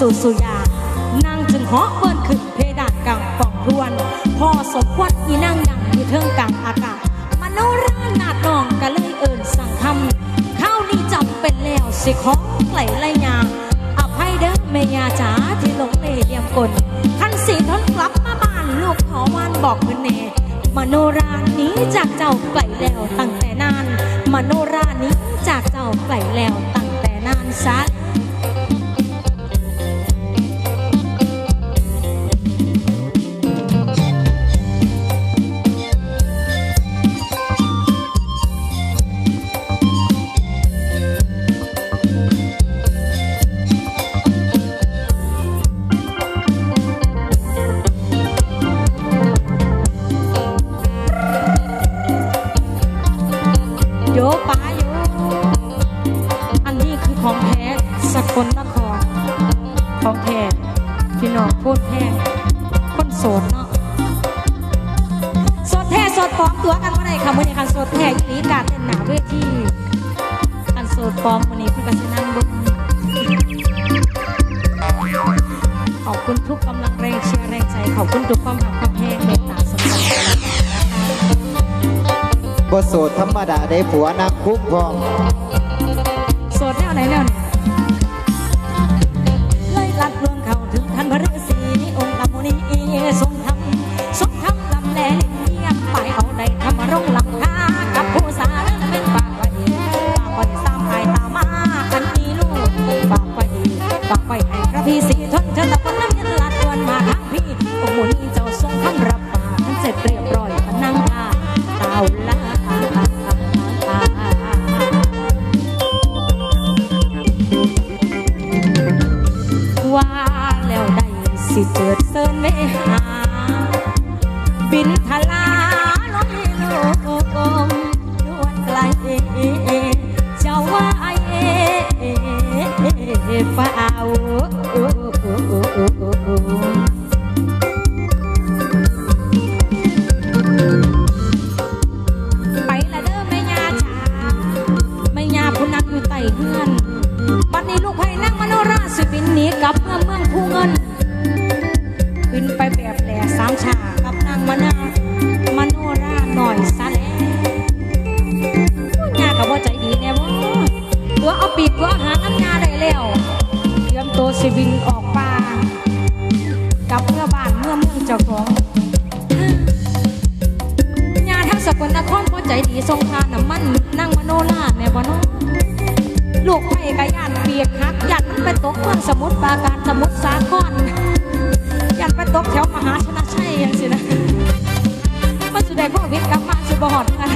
สูสุยา นางจึงเหาะเบิ้นขึ้นเพดานกลางปองทวน พอสมควรอีนางดังอยู่เทิงกลางอากาศมโนรานาดนองก็เลยเอิญสั่งคำข้าวนี้จำเป็นแล้วสิของไหลไหลยาอภัยเด้อเมียจ๋าที่หลงเลเหลี่ยมกลคันสีทนกลับมาบ้านลูกขอวานบอกเพิ่นแน่มโนรานี้จากเจ้าไกลแล้วตั้งแต่นาน มโนรานี้จากเจ้าไกลแล้วตั้งแต่นานซะ ดแท้โสดปลอมตัวกันเมื่อไรค่ะมื่อนี้ค่ะโสดแท้อีหลีการเต้นหนาเวทีกันโสดปลอมวันนี้เพื่นกันสินั่งเบึ้ขอบคุณทุกกำลังแรงเชียร์แรงใจขอบคุณทุกความหักความแห้งเมตตาสมบัติบ่โสดธรรมดาได้ผัวนางคุ้มพร้อม โสดแนวไหนแนวไหน สิเจิดเซินเวหา บินทลาลงโลกมดวนไกลเจ้าว่าไอฟ้าวไปละเด้อแม่ยาจ๋าแม่ยาผู้นักอยู่ใต้เฮือนบัดนี้ลูกไผ่นั่งมโนราสิบินหนีกลับเมืองเมืองผู้เงิน ดีทรงทานน้ำมันนั่งมโนราแน่บ่น้องลูกไม่กะย่านเปียกหักยันมันไปตกเมืองสมุทรปราการสมุทรสาครยันไปตกแถวมหาชนะชัยยังสินะมันสุดได้พ่อวิทย์กลับมาสุดบ่หอดกัน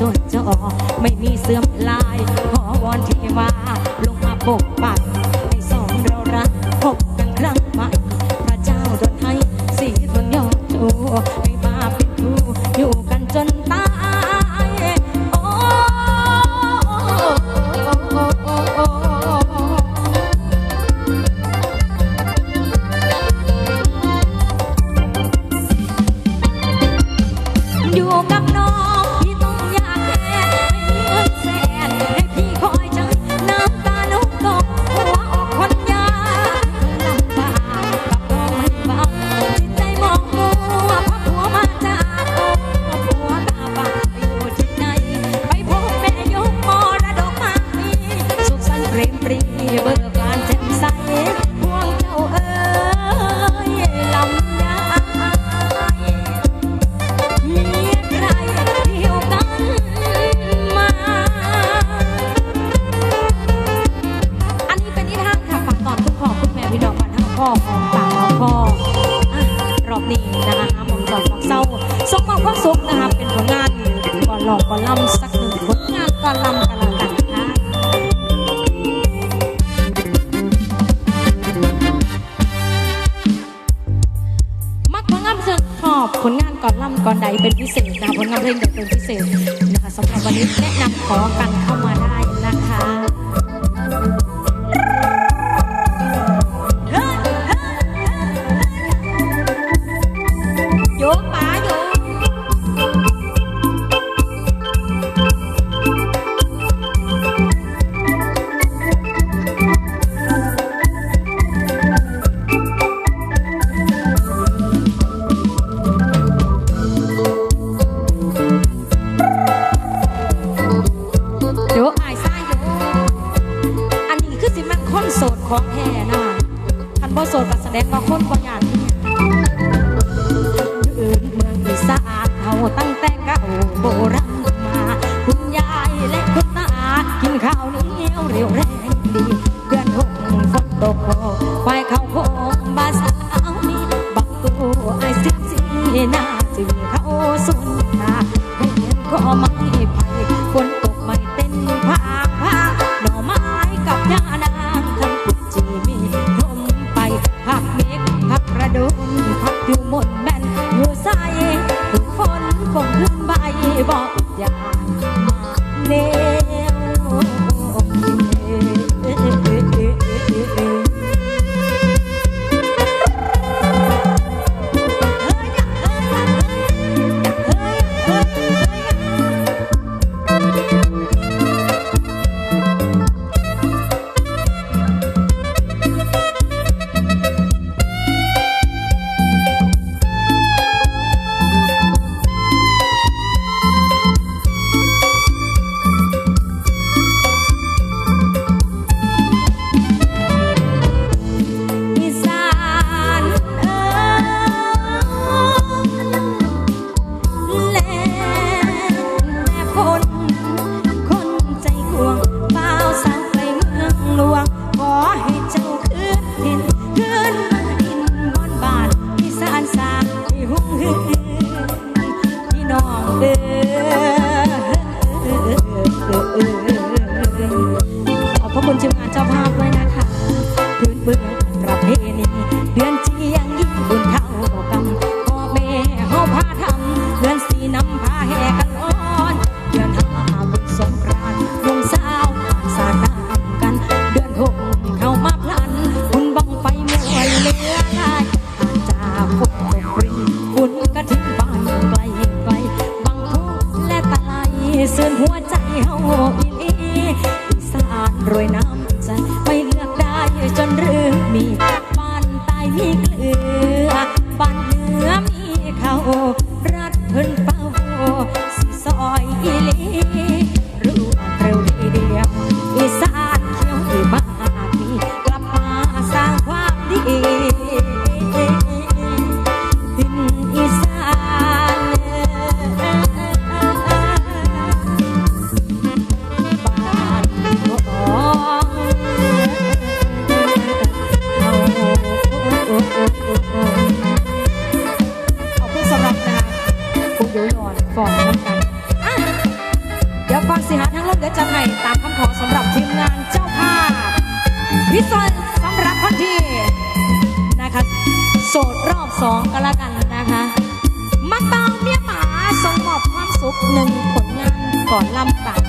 จนจอไม่มีเสื่อมลาย ขอวอนเทวาลงมาปกปักให้สองเรารักพบกันครั้งใหม่ พระเจ้าดลให้สีดนยอดจูให้มาป็นคู่อยู่กันจนตายโอ้อยู่กับ รใดเป็นพิเศษนะคะผลงานเพลงใดเป็นพิเศษนะคะสำหรับวันนี้แนะนำขอกันเข้ามาได้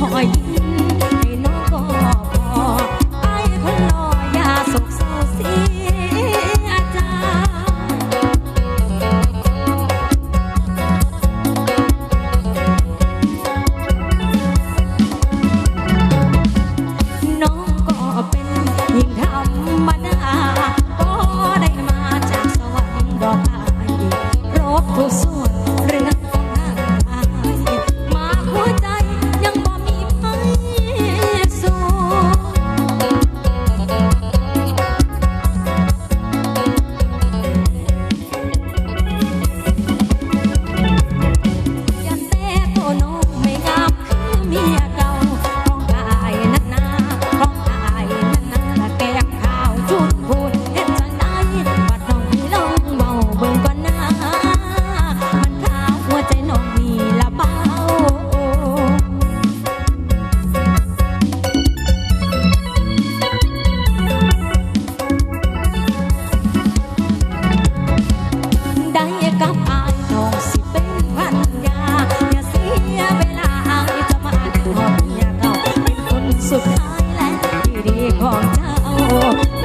หอย สุดท้ายและที่ดีของเจ้า